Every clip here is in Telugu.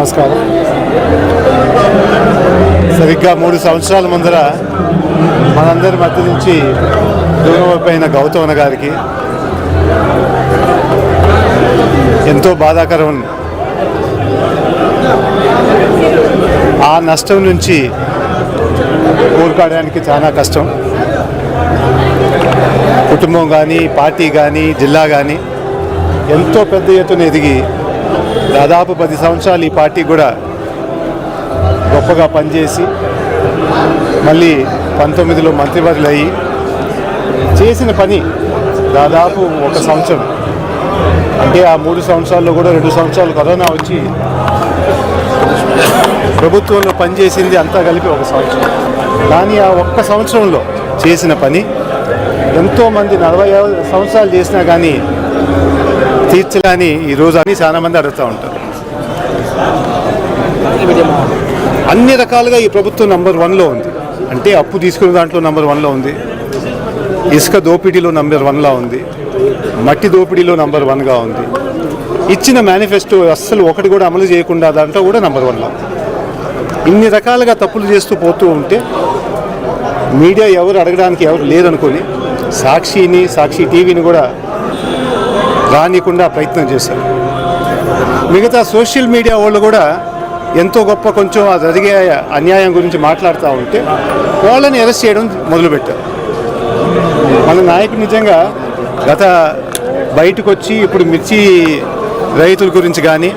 నమస్కారం. సరిగ్గా మూడు సంవత్సరాల ముందర మనందరి మధ్య నుంచి దూరమైపోయిన గౌతమన గారికి ఎంతో బాధాకరం ఆ నష్టం నుంచి కోరుకోవడానికి చాలా కష్టం. కుటుంబం కానీ పార్టీ కానీ జిల్లా కానీ ఎంతో పెద్ద ఎత్తున ఎదిగి దాదాపు పది సంవత్సరాలు ఈ పార్టీ కూడా గొప్పగా పనిచేసి మళ్ళీ పంతొమ్మిదిలో మంత్రివర్యులు అయ్యి చేసిన పని దాదాపు ఒక సంవత్సరం. అంటే ఆ మూడు సంవత్సరాల్లో కూడా రెండు సంవత్సరాలు కరోనా వచ్చి ప్రభుత్వంలో పనిచేసింది అంతా కలిపి ఒక సంవత్సరం. కానీ ఆ ఒక్క సంవత్సరంలో చేసిన పని ఎంతోమంది నలభై సంవత్సరాలు చేసినా కానీ తీర్చలేని ఈరోజు అని చాలా మంది అడుగుతూ ఉంటారు. అన్ని రకాలుగా ఈ ప్రభుత్వం నంబర్ వన్లో ఉంది. అంటే అప్పు తీసుకునే దాంట్లో నంబర్ వన్లో ఉంది. ఇసుక దోపిడీలో నంబర్ వన్లో ఉంది. మట్టి దోపిడీలో నంబర్ వన్గా ఉంది. ఇచ్చిన మేనిఫెస్టో అస్సలు ఒకటి కూడా అమలు చేయకుండా దాంట్లో కూడా నంబర్ వన్లో ఇన్ని రకాలుగా తప్పులు చేస్తూ పోతూ ఉంటే మీడియా ఎవరు అడగడానికి ఎవరు లేరనుకొని సాక్షిని సాక్షి టీవీని కూడా రానికుండా ప్రయత్నం చేశారు. మిగతా సోషల్ మీడియా వాళ్ళు కూడా ఎంతో గొప్ప కొంచెం అది జరిగే అన్యాయం గురించి మాట్లాడుతూ ఉంటే వాళ్ళని అరెస్ట్ చేయడం మొదలుపెట్టారు. మన నాయకుడు నిజంగా గత బయటకు వచ్చి ఇప్పుడు మిర్చి రైతుల గురించి కానీ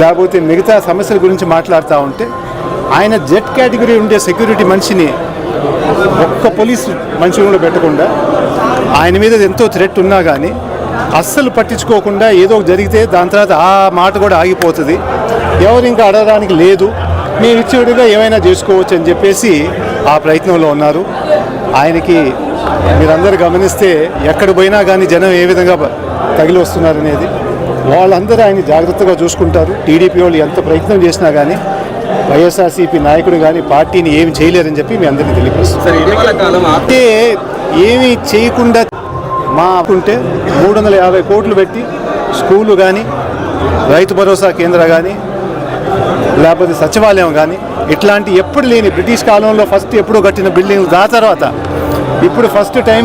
లేకపోతే మిగతా సమస్యల గురించి మాట్లాడుతూ ఉంటే ఆయన జెడ్ కేటగిరీ ఉండే సెక్యూరిటీ మనిషిని ఒక్క పోలీస్ మనిషి కూడా పెట్టకుండా ఆయన మీద ఎంతో థ్రెట్ ఉన్నా కానీ అస్సలు పట్టించుకోకుండా ఏదో జరిగితే దాని తర్వాత ఆ మాట కూడా ఆగిపోతుంది. ఎవరు ఇంకా అడగడానికి లేదు. మేము ఇచ్చేవిడిగా ఏమైనా చేసుకోవచ్చు అని చెప్పేసి ఆ ప్రయత్నంలో ఉన్నారు. ఆయనకి మీరందరూ గమనిస్తే ఎక్కడ పోయినా కానీ జనం ఏ విధంగా తగిలి వస్తున్నారు అనేది వాళ్ళందరూ ఆయన జాగ్రత్తగా చూసుకుంటారు. టీడీపీ వాళ్ళు ఎంత ప్రయత్నం చేసినా కానీ వైఎస్ఆర్సీపీ నాయకుడు కానీ పార్టీని ఏమి చేయలేరని చెప్పి మీ అందరినీ తెలియపరుస్తారు అంటే ఏమీ చేయకుండా మా ఉంటే మూడు వందల యాభై కోట్లు పెట్టి స్కూలు కానీ రైతు భరోసా కేంద్ర కానీ లేకపోతే సచివాలయం కానీ ఇట్లాంటి ఎప్పుడు లేని బ్రిటిష్ కాలంలో ఫస్ట్ ఎప్పుడో కట్టిన బిల్డింగ్లు దా తర్వాత ఇప్పుడు ఫస్ట్ టైం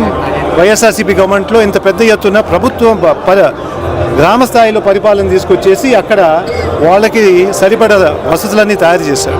వైఎస్ఆర్సీపీ గవర్నమెంట్లో ఇంత పెద్ద ఎత్తున ప్రభుత్వం ప- ప- గ్రామ స్థాయిలో పరిపాలన తీసుకొచ్చేసి అక్కడ వాళ్ళకి సరిపడ వసతులన్నీ తయారు చేశారు.